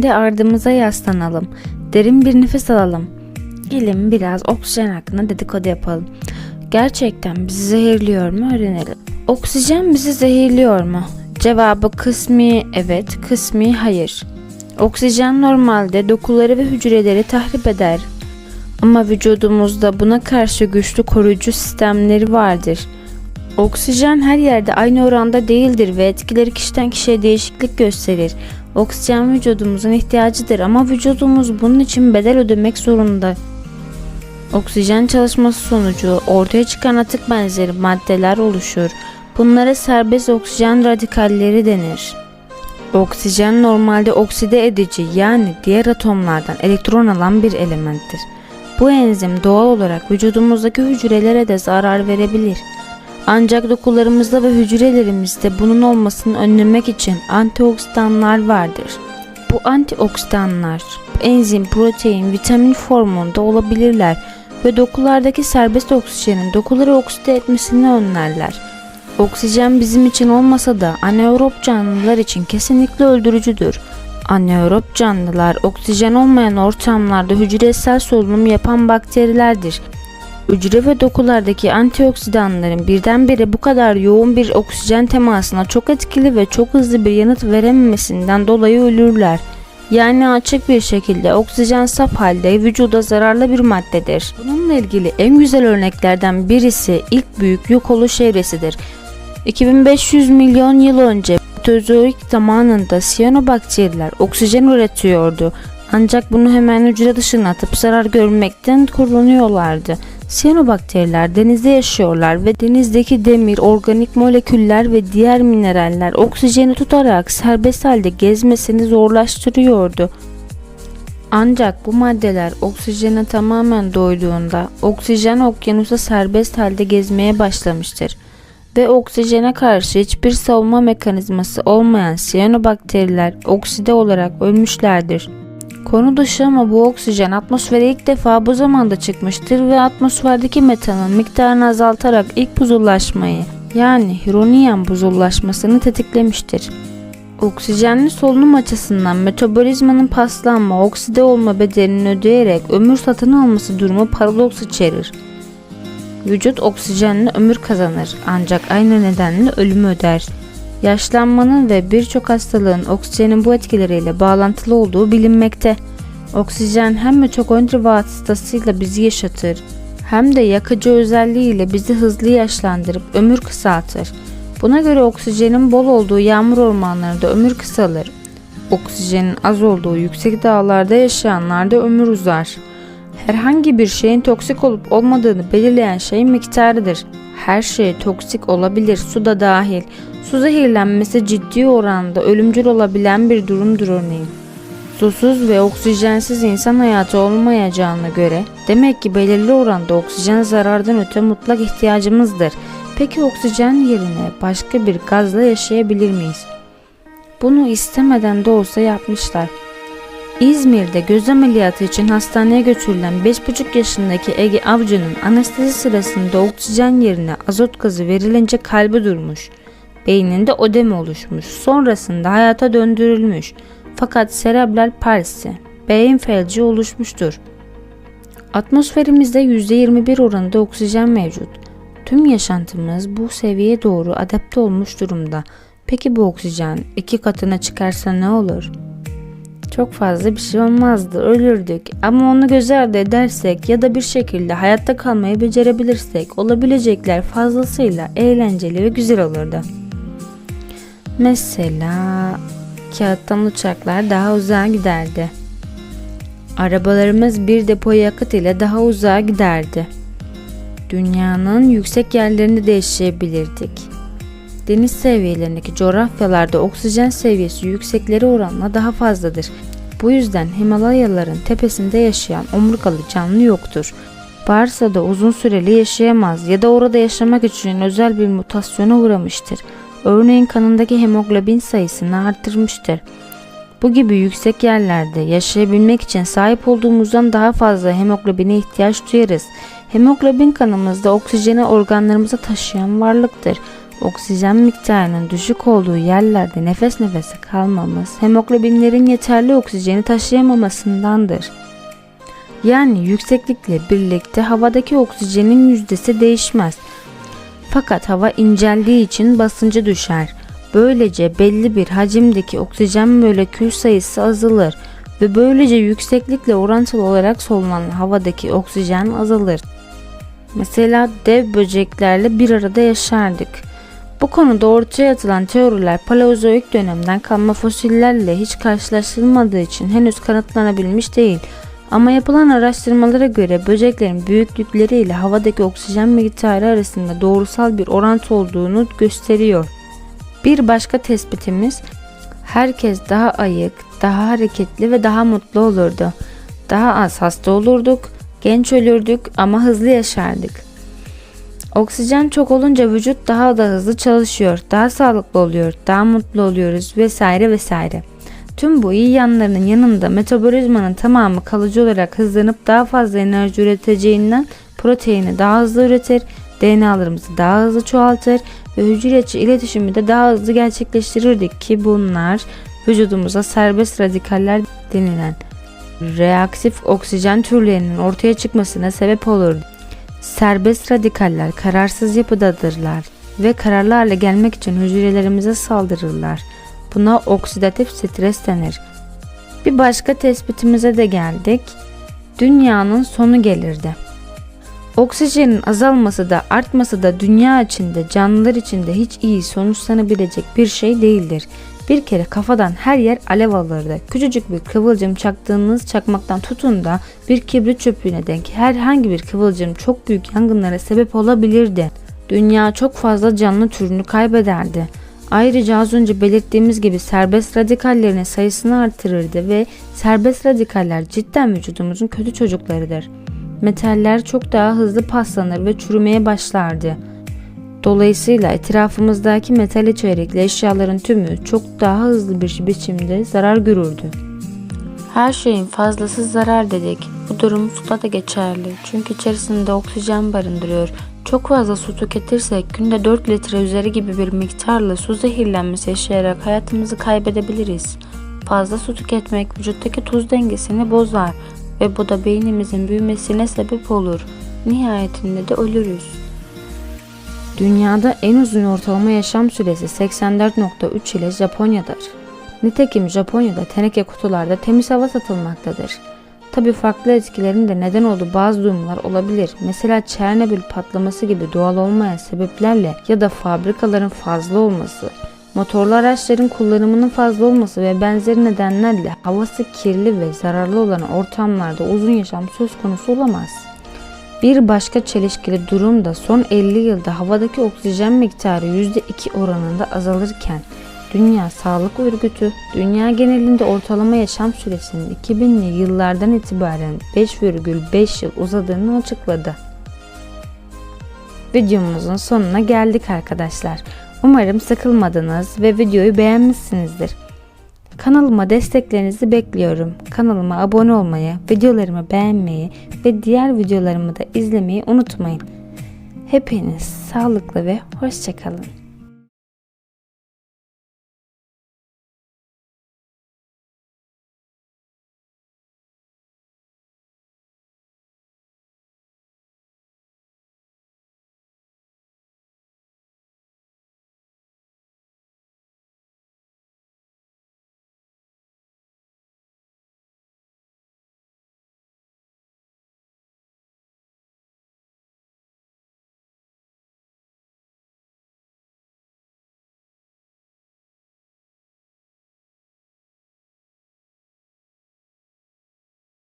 Şimdi ardımıza yaslanalım. Derin bir nefes alalım. Gelin biraz oksijen hakkında dedikodu yapalım. Gerçekten bizi zehirliyor mu öğrenelim. Oksijen bizi zehirliyor mu? Cevabı kısmi evet, kısmi hayır. Oksijen normalde dokuları ve hücreleri tahrip eder. Ama vücudumuzda buna karşı güçlü koruyucu sistemleri vardır. Oksijen her yerde aynı oranda değildir ve etkileri kişiden kişiye değişiklik gösterir. Oksijen vücudumuzun ihtiyacıdır ama vücudumuz bunun için bedel ödemek zorunda. Oksijen çalışması sonucu ortaya çıkan atık benzeri maddeler oluşur. Bunlara serbest oksijen radikalleri denir. Oksijen normalde okside edici yani diğer atomlardan elektron alan bir elementtir. Bu enzim doğal olarak vücudumuzdaki hücrelere de zarar verebilir. Ancak dokularımızda ve hücrelerimizde bunun olmasını önlemek için antioksidanlar vardır. Bu antioksidanlar enzim, protein, vitamin formunda olabilirler ve dokulardaki serbest oksijenin dokuları okside etmesini önlerler. Oksijen bizim için olmasa da anaerop canlılar için kesinlikle öldürücüdür. Anaerop canlılar oksijen olmayan ortamlarda hücresel solunum yapan bakterilerdir. Hücre ve dokulardaki antioksidanların birdenbire bu kadar yoğun bir oksijen temasına çok etkili ve çok hızlı bir yanıt verememesinden dolayı ölürler. Yani açık bir şekilde oksijen saf halde vücuda zararlı bir maddedir. Bununla ilgili en güzel örneklerden birisi ilk büyük yok oluş evresidir. 2500 milyon yıl önce Mezozoik zamanında siyanobakteriler oksijen üretiyordu. Ancak bunu hemen hücre dışına atıp zarar görmekten korunuyorlardı. Siyanobakteriler denizde yaşıyorlar ve denizdeki demir, organik moleküller ve diğer mineraller oksijeni tutarak serbest halde gezmesini zorlaştırıyordu. Ancak bu maddeler oksijene tamamen doyduğunda oksijen okyanusta serbest halde gezmeye başlamıştır ve oksijene karşı hiçbir savunma mekanizması olmayan siyanobakteriler okside olarak ölmüşlerdir. Konu dışı ama bu oksijen atmosfere ilk defa bu zamanda çıkmıştır ve atmosferdeki metanın miktarını azaltarak ilk buzullaşmayı yani Hüroniyen buzullaşmasını tetiklemiştir. Oksijenli solunum açısından metabolizmanın paslanma, okside olma bedelini ödeyerek ömür satın alması durumu paradoks içerir. Vücut oksijenle ömür kazanır ancak aynı nedenle ölümü öder. Yaşlanmanın ve birçok hastalığın oksijenin bu etkileriyle bağlantılı olduğu bilinmekte. Oksijen hem mitokondri vasıtasıyla bizi yaşatır hem de yakıcı özelliğiyle bizi hızlı yaşlandırıp ömür kısaltır. Buna göre oksijenin bol olduğu yağmur ormanlarında ömür kısalır. Oksijenin az olduğu yüksek dağlarda yaşayanlarda ömür uzar. Herhangi bir şeyin toksik olup olmadığını belirleyen şeyin miktarıdır. Her şey toksik olabilir, su da dahil. Su zehirlenmesi ciddi oranda ölümcül olabilen bir durumdur örneğin. Susuz ve oksijensiz insan hayatı olmayacağına göre demek ki belirli oranda oksijen zarardan öte mutlak ihtiyacımızdır. Peki oksijen yerine başka bir gazla yaşayabilir miyiz? Bunu istemeden de olsa yapmışlar. İzmir'de göz ameliyatı için hastaneye götürülen 5,5 yaşındaki Ege Avcı'nın anestezi sırasında oksijen yerine azot gazı verilince kalbi durmuş. Beyninde ödem oluşmuş. Sonrasında hayata döndürülmüş. Fakat serebral palsi, beyin felci oluşmuştur. Atmosferimizde %21 oranında oksijen mevcut. Tüm yaşantımız bu seviyeye doğru adapte olmuş durumda. Peki bu oksijen iki katına çıkarsa ne olur? Çok fazla bir şey olmazdı, ölürdük. Ama onu göz ardı edersek ya da bir şekilde hayatta kalmayı becerebilirsek olabilecekler fazlasıyla eğlenceli ve güzel olurdu. Mesela kağıttan uçaklar daha uzağa giderdi. Arabalarımız bir depo yakıt ile daha uzağa giderdi. Dünyanın yüksek yerlerinde de yaşayabilirdik. Deniz seviyelerindeki coğrafyalarda oksijen seviyesi yüksekleri oranla daha fazladır. Bu yüzden Himalayaların tepesinde yaşayan omurgalı canlı yoktur. Varsa da uzun süreli yaşayamaz ya da orada yaşamak için özel bir mutasyona uğramıştır. Örneğin kanındaki hemoglobin sayısını arttırmıştır. Bu gibi yüksek yerlerde yaşayabilmek için sahip olduğumuzdan daha fazla hemoglobine ihtiyaç duyarız. Hemoglobin kanımızda oksijeni organlarımıza taşıyan varlıktır. oksijen miktarının düşük olduğu yerlerde nefes nefese kalmamız hemoglobinlerin yeterli oksijeni taşıyamamasındandır. Yani yükseklikle birlikte havadaki oksijenin yüzdesi değişmez. Fakat hava inceldiği için basıncı düşer. Böylece belli bir hacimdeki oksijen molekül sayısı azalır ve böylece yükseklikle orantılı olarak solunan havadaki oksijen azalır. Mesela dev böceklerle bir arada yaşardık. Bu konuda ortaya atılan teoriler Paleozoik dönemden kalma fosillerle hiç karşılaştırılmadığı için henüz kanıtlanabilmiş değil. Ama yapılan araştırmalara göre böceklerin büyüklükleriyle havadaki oksijen miktarı arasında doğrusal bir orantı olduğunu gösteriyor. Bir başka tespitimiz herkes daha ayık, daha hareketli ve daha mutlu olurdu. Daha az hasta olurduk, genç ölürdük ama hızlı yaşardık. Oksijen çok olunca vücut daha da hızlı çalışıyor, daha sağlıklı oluyor, daha mutlu oluyoruz vesaire vesaire. Tüm bu iyi yanlarının yanında metabolizmanın tamamı kalıcı olarak hızlanıp daha fazla enerji üreteceğinden proteini daha hızlı üretir, DNA'larımızı daha hızlı çoğaltır ve hücre içi iletişimi de daha hızlı gerçekleştirirdik ki bunlar vücudumuza serbest radikaller denilen reaktif oksijen türlerinin ortaya çıkmasına sebep olur. Serbest radikaller kararsız yapıdadırlar ve kararlı hale gelmek için hücrelerimize saldırırlar. Buna oksidatif stres denir. Bir başka tespitimize de geldik. Dünyanın sonu gelirdi. Oksijenin azalması da artması da dünya içinde canlılar içinde hiç iyi sonuçlanabilecek bir şey değildir. Bir kere kafadan her yer alev alırdı. Küçücük bir kıvılcım çaktığınız çakmaktan tutun da bir kibrit çöpüne denk herhangi bir kıvılcım çok büyük yangınlara sebep olabilirdi. Dünya çok fazla canlı türünü kaybederdi. Ayrıca az önce belirttiğimiz gibi serbest radikallerin sayısını artırırdı ve serbest radikaller cidden vücudumuzun kötü çocuklarıdır. Metaller çok daha hızlı paslanır ve çürümeye başlardı. Dolayısıyla etrafımızdaki metal içerikli eşyaların tümü çok daha hızlı bir biçimde zarar görürdü. Her şeyin fazlası zarar dedik. Bu durum suda da geçerli. Çünkü içerisinde oksijen barındırıyor. Çok fazla su tüketirsek günde 4 litre üzeri gibi bir miktarla su zehirlenmesi yaşayarak hayatımızı kaybedebiliriz. Fazla su tüketmek vücuttaki tuz dengesini bozar ve bu da beynimizin büyümesine sebep olur. Nihayetinde de ölürüz. Dünyada en uzun ortalama yaşam süresi 84.3 ile Japonya'dır. Nitekim Japonya'da teneke kutularda temiz hava satılmaktadır. Tabi farklı etkilerin de neden olduğu bazı durumlar olabilir. Mesela Çernobil patlaması gibi doğal olmayan sebeplerle ya da fabrikaların fazla olması, motorlu araçların kullanımının fazla olması ve benzeri nedenlerle havası kirli ve zararlı olan ortamlarda uzun yaşam söz konusu olamaz. Bir başka çelişkili durum da son 50 yılda havadaki oksijen miktarı %2 oranında azalırken Dünya Sağlık Örgütü, dünya genelinde ortalama yaşam süresinin 2000'li yıllardan itibaren 5,5 yıl uzadığını açıkladı. Videomuzun sonuna geldik arkadaşlar. Umarım sıkılmadınız ve videoyu beğenmişsinizdir. Kanalıma desteklerinizi bekliyorum. Kanalıma abone olmayı, videolarımı beğenmeyi ve diğer videolarımı da izlemeyi unutmayın. Hepiniz sağlıklı ve hoşçakalın.